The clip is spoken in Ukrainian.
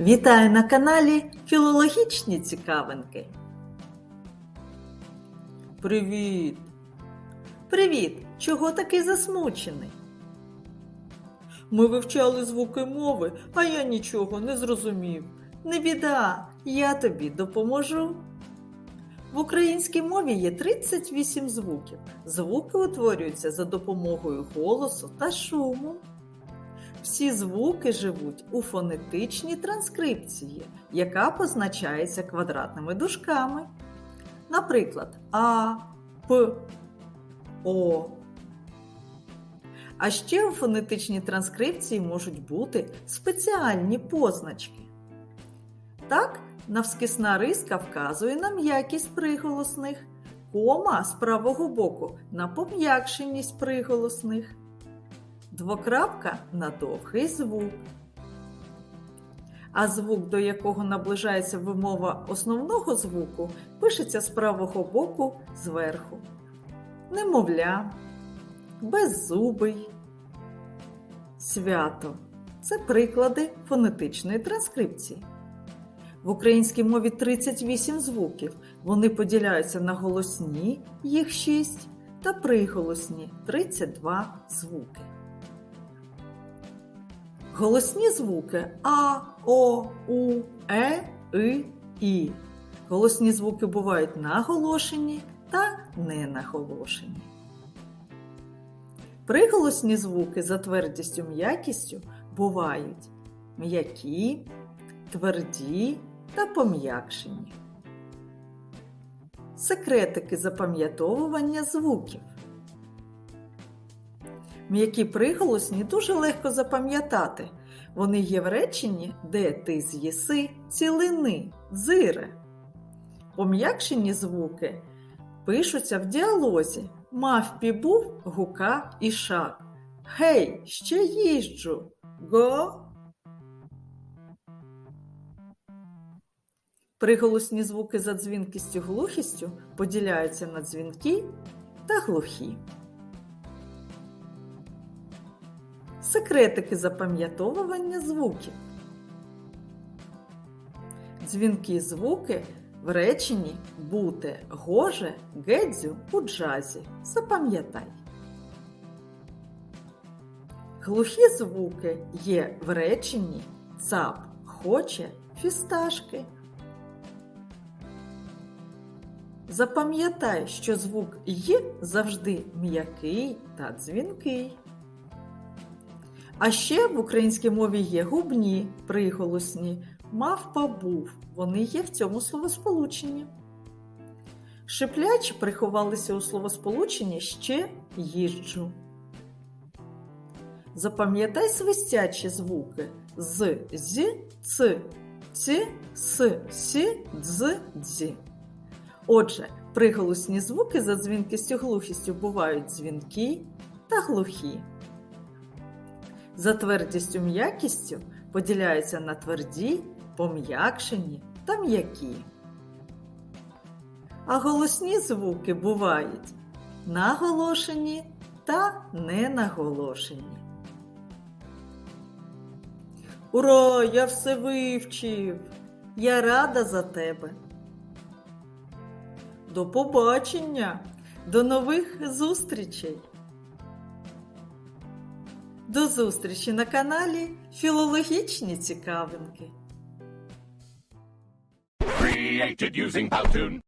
Вітаю на каналі Філологічні цікавинки. Привіт! Привіт! Чого такий засмучений? Ми вивчали звуки мови, а я нічого не зрозумів. Не біда, я тобі допоможу. В українській мові є 38 звуків. Звуки утворюються за допомогою голосу та шуму. Всі звуки живуть у фонетичній транскрипції, яка позначається квадратними дужками. Наприклад, А, П, О. А ще у фонетичній транскрипції можуть бути спеціальні позначки. Так, навскисна риска вказує на м'якість приголосних, кома з правого боку на пом'якшеність приголосних двокрапка на довгий звук. А звук, до якого наближається вимова основного звуку, пишеться з правого боку зверху. Немовля, беззубий, свято це приклади фонетичної транскрипції. В українській мові 38 звуків. Вони поділяються на голосні, їх 6, та приголосні 32 звуки. Голосні звуки А, О, У, Е, И, І. Голосні звуки бувають наголошені та ненаголошені. Приголосні звуки за твердістю м'якістю бувають м'які, тверді та пом'якшені. Секретики запам'ятовування звуків. М'які приголосні дуже легко запам'ятати. Вони є в реченні, де ти з'їси цілини, дзире. Пом'якшені звуки пишуться в діалозі. Мавпі був гука і шак. Гей, ще їжджу. Го. Приголосні звуки за дзвінкістю глухістю поділяються на дзвінки та глухі. Секретики запам'ятовування звуків. Дзвінки звуки в реченні бути гоже гедзю у джазі. Запам'ятай. Глухі звуки є в реченні цап хоче фісташки. Запам'ятай, що звук «й» завжди м'який та дзвінкий. А ще в українській мові є губні приголосні, мавпа був. Вони є в цьому словосполученні. Шиплячі приховалися у словосполученні ще їжджу. Запам'ятай свистячі звуки з, з, ц, ці, с, сі, дз, дзі. Отже, приголосні звуки за дзвінкістю глухістю бувають дзвінкі та глухі. За твердістю м'якістю поділяються на тверді, пом'якшені та м'які. А голосні звуки бувають наголошені та ненаголошені. Ура! Я все вивчив! Я рада за тебе! До побачення! До нових зустрічей! До зустрічі на каналі Філологічні цікавинки. Created using Powtoon.